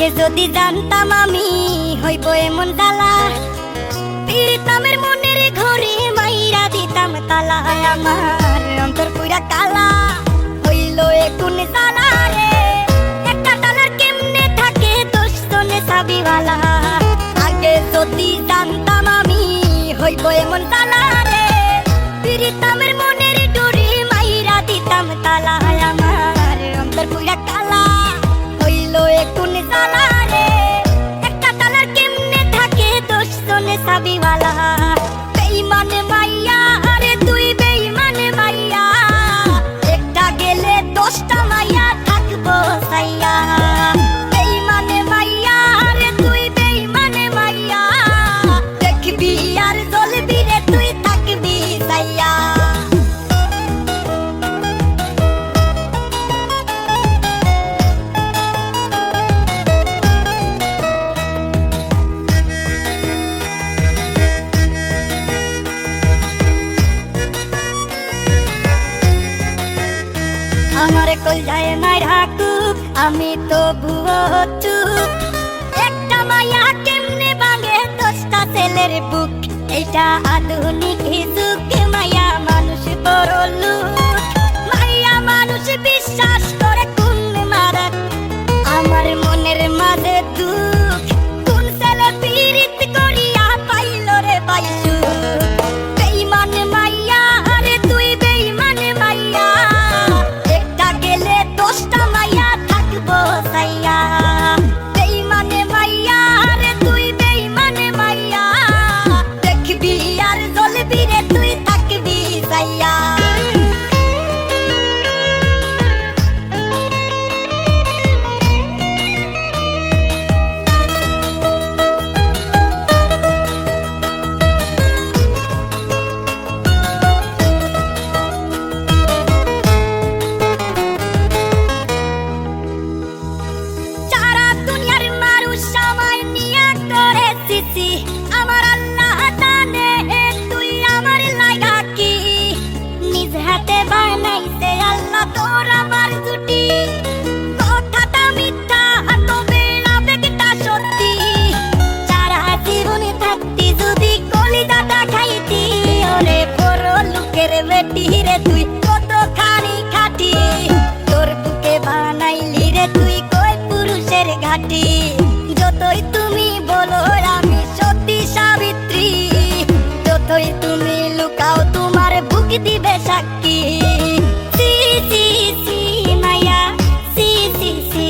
আগে যদি জানতাম আমি হইব এমন জ্বালা। পীড়িতামের মনের ঘরে মাইরা দিতাম তালা আমার। অন্তর পুরা কালা হইল এখন জ্বালা রে। একটা তালার কেমনে থাকে সাবিওয়ালা। আগে যদি জানতাম আমি হইব এমন তালা রে। মনের আমার কল যায় রাখুক আমি তো ভুয়ো চুপ। একটা মায়া কেমনে বাঙে দশটা ছেলের বুক? এটা আধুনিক যুগ মায়া মানুষ বড় তোর বুকে বানাইলি রে তুই কই পুরুষের ঘাটি? যতই তুমি বলো আমি সতী সাবিত্রী, যতই তুমি লুকাও তোমার বুক দিবে সাক্ষী। সি সি সি, মায়া, সি সি সি।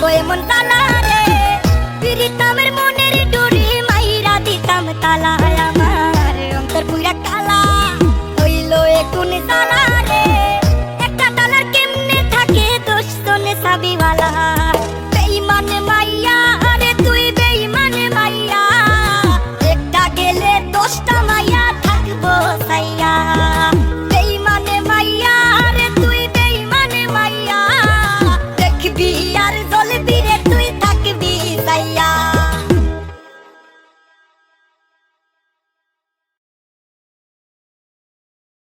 গো এমন তালা রে প্রীতমের মনের ডুরি মাইরা দিতাম তালা আমার। অন্তর পুরা কালা হইল এখন তালা রে একটা তালার কেমনে থাকে দোষ সাবিওয়ালা। মাইয়া একটা গেলে দোষটা মাইয়া থাকব তাইয়া